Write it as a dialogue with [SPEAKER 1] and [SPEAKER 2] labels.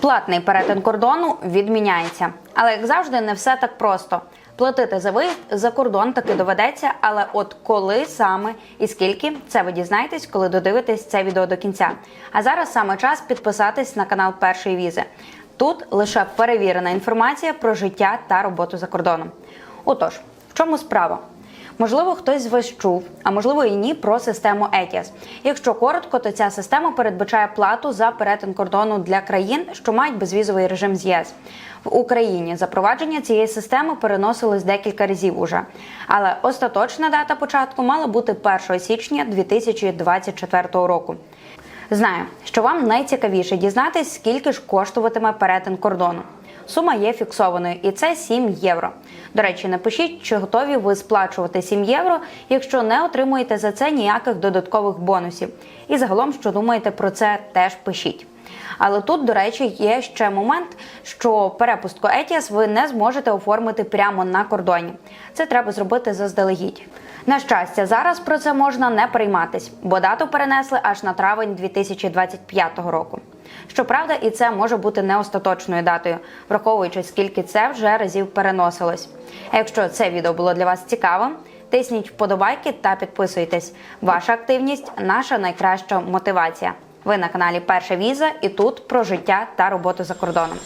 [SPEAKER 1] Платний перетин кордону відміняється, але як завжди, не все так просто. Платити за виїзд за кордон таки доведеться, але от коли саме і скільки це ви дізнаєтесь, коли додивитесь це відео до кінця. А зараз саме час підписатись на канал першої візи. Тут лише перевірена інформація про життя та роботу за кордоном. Отож, в чому справа? Можливо, хтось з вас чув, а можливо і ні, про систему ETIAS. Якщо коротко, то ця система передбачає плату за перетин кордону для країн, що мають безвізовий режим з ЄС. В Україні запровадження цієї системи переносилось декілька разів уже. Але остаточна дата початку мала бути 1 січня 2024 року. Знаю, що вам найцікавіше дізнатись, скільки ж коштуватиме перетин кордону. Сума є фіксованою, і це 7 євро. До речі, напишіть, чи готові ви сплачувати 7 євро, якщо не отримуєте за це ніяких додаткових бонусів. І загалом, що думаєте про це, теж пишіть. Але тут, до речі, є ще момент, що перепустку ETIAS ви не зможете оформити прямо на кордоні. Це треба зробити заздалегідь. На щастя, зараз про це можна не перейматись, бо дату перенесли аж на травень 2025 року. Щоправда, і це може бути не остаточною датою, враховуючи скільки це вже разів переносилось. Якщо це відео було для вас цікавим, тисніть вподобайки та підписуйтесь. Ваша активність наша найкраща мотивація. Ви на каналі Перша Віза і тут про життя та роботу за кордоном.